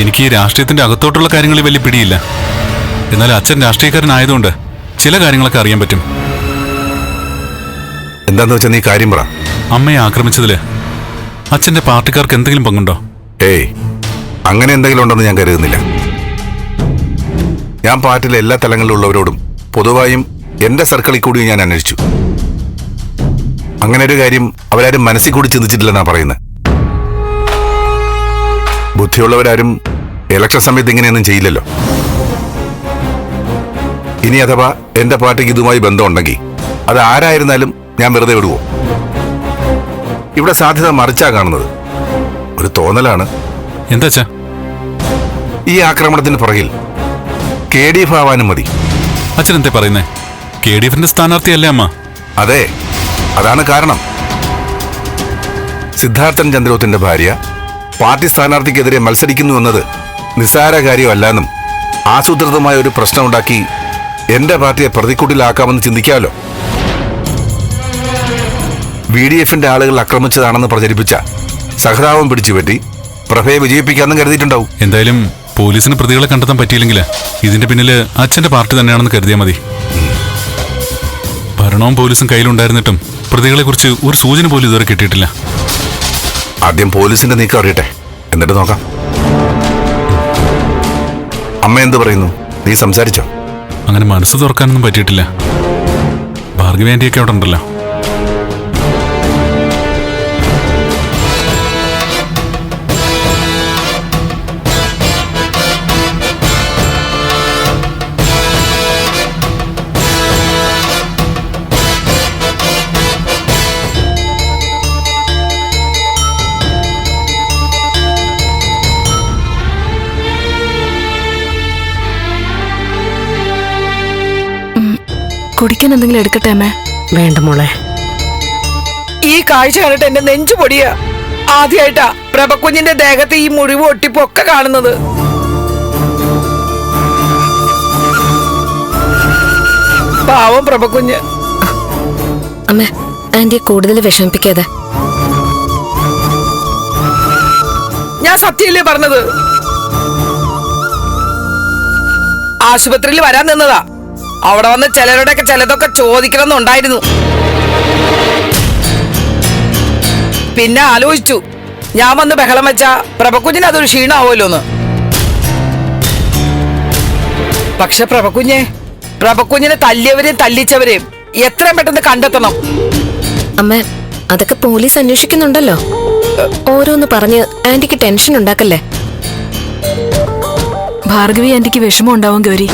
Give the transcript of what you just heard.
എനിക്ക് ഈ രാഷ്ട്രീയത്തിന്റെ അകത്തോട്ടുള്ള കാര്യങ്ങളിൽ വലിയ പിടിയില്ല. എന്നാൽ അച്ഛൻ രാഷ്ട്രീയക്കാരനായതുകൊണ്ട് ചില കാര്യങ്ങളൊക്കെ അറിയാൻ പറ്റും. എന്താന്ന് വെച്ചാൽ നീ കാര്യം പറ. അമ്മയെ ആക്രമിച്ചതിൽ അച്ഛന്റെ പാർട്ടിക്കാർക്ക് എന്തെങ്കിലും പങ്കുണ്ടോ? ഏയ് അങ്ങനെ എന്തെങ്കിലും ഉണ്ടെന്ന് ഞാൻ കരുതുന്നില്ല. ഞാൻ പാർട്ടിയിലെ എല്ലാ തലങ്ങളിലുള്ളവരോടും പൊതുവായും എന്റെ സർക്കിളിൽ കൂടി ഞാൻ അന്വേഷിച്ചു. അങ്ങനെ ഒരു കാര്യം അവരാരും മനസ്സിൽ കൂടി ചിന്തിച്ചിട്ടില്ലെന്നാ പറയുന്നത് ബുദ്ധിയുള്ളവരാരും ഇലക്ഷൻ സമയത്ത് ഇങ്ങനെയൊന്നും ചെയ്യില്ലല്ലോ. ഇനി അഥവാ എന്റെ പാർട്ടിക്ക് ഇതുമായി ബന്ധമുണ്ടെങ്കിൽ അത് ആരായിരുന്നാലും ഞാൻ വെറുതെ വിടുവോ? ഇവിടെ സാധ്യത മറിച്ചാ കാണുന്നത്. ഒരു തോന്നലാണ്. എന്താച്ചാ? ഈ ആക്രമണത്തിന് പുറകിൽ കെ ഡി എഫ് ആവാനും മതി. അച്ഛൻ എന്താ പറയുന്നേ? കെ ഡി എഫിന്റെ സ്ഥാനാർത്ഥിയല്ലേ അമ്മ? അതെ അതാണ് കാരണം. സിദ്ധാർത്ഥൻ ചന്ദ്രോത്തിന്റെ ഭാര്യ പാർട്ടി സ്ഥാനാർത്ഥിക്കെതിരെ മത്സരിക്കുന്നു എന്നത് നിസ്സാര കാര്യമല്ലെന്നും ആസൂത്രിതമായ ഒരു പ്രശ്നമുണ്ടാക്കി എന്റെ പാർട്ടിയെ പ്രതിക്കൂട്ടിലാക്കാമെന്ന് ചിന്തിക്കാമല്ലോ വി ഡി എഫിന്റെ ആളുകൾ ആക്രമിച്ചതാണെന്ന് പ്രചരിപ്പിച്ച സഹതാപം പിടിച്ചുപറ്റി പ്രഭയെ വിജയിപ്പിക്കാമെന്നും കരുതിയിട്ടുണ്ടാവും. എന്തായാലും പോലീസിന് പ്രതികളെ കണ്ടെത്താൻ പറ്റിയില്ലെങ്കിൽ ഇതിന്റെ പിന്നിൽ അച്ഛന്റെ പാർട്ടി തന്നെയാണെന്ന് കരുതിയാൽ മതി. ഭരണവും പോലീസും കയ്യിലുണ്ടായിരുന്നിട്ടും പ്രതികളെക്കുറിച്ച് ഒരു സൂചന പോലും ഇതുവരെ കിട്ടിയിട്ടില്ല. ആദ്യം പോലീസിന്റെ നീക്കം അറിയട്ടെ. എന്നിട്ട് നോക്കാം. അമ്മ എന്ത് പറയുന്നു? നീ സംസാരിച്ചോ? അങ്ങനെ മനസ്സ് തുറക്കാനൊന്നും പറ്റിയിട്ടില്ല. ഭാർഗവി ആന്റിയൊക്കെ അവിടെ ഉണ്ടല്ലോ. കുടിക്കാൻ എന്തെങ്കിലും എടുക്കട്ടെ അമ്മേ? വേണ്ട മോളെ. ഈ കാഴ്ച കണ്ടിട്ട് എന്റെ നെഞ്ചു പൊടിയ. ആദ്യമായിട്ടാ പ്രഭക്കുഞ്ഞിന്റെ ദേഹത്ത് ഈ മുറിവ് ഒട്ടിപ്പൊക്കെ കാണുന്നത്. പാവം പ്രഭക്കുഞ്ഞ്. അമ്മ ആന്റിയെ കൂടുതൽ വിഷമിപ്പിക്കാതെ. ഞാൻ സത്യല്ലേ പറഞ്ഞത്? ആശുപത്രിയിൽ വരാൻ നിന്നതാ. അവിടെ വന്ന് ചിലരുടെയൊക്കെ ചിലതൊക്കെ ചോദിക്കണമെന്നുണ്ടായിരുന്നു. പിന്നെ ആലോചിച്ചു. ഞാൻ വന്ന് ബഹളം വെച്ച പ്രഭക്കുഞ്ഞിന് അതൊരു ക്ഷീണാവുമല്ലോ എന്ന് പക്ഷെ പ്രഭക്കുഞ്ഞെ പ്രഭക്കുഞ്ഞിനെ തല്ലിയവരെയും തല്ലിച്ചവരെയും എത്രയും പെട്ടെന്ന് കണ്ടെത്തണം. അമ്മ അതൊക്കെ പോലീസ് അന്വേഷിക്കുന്നുണ്ടല്ലോ. ഓരോന്ന് പറഞ്ഞ് ആന്റിക്ക് ടെൻഷൻ ഉണ്ടാക്കല്ലേ ഭാർഗവി ആന്റിക്ക് വിഷമം ഉണ്ടാവും ഗൗരി.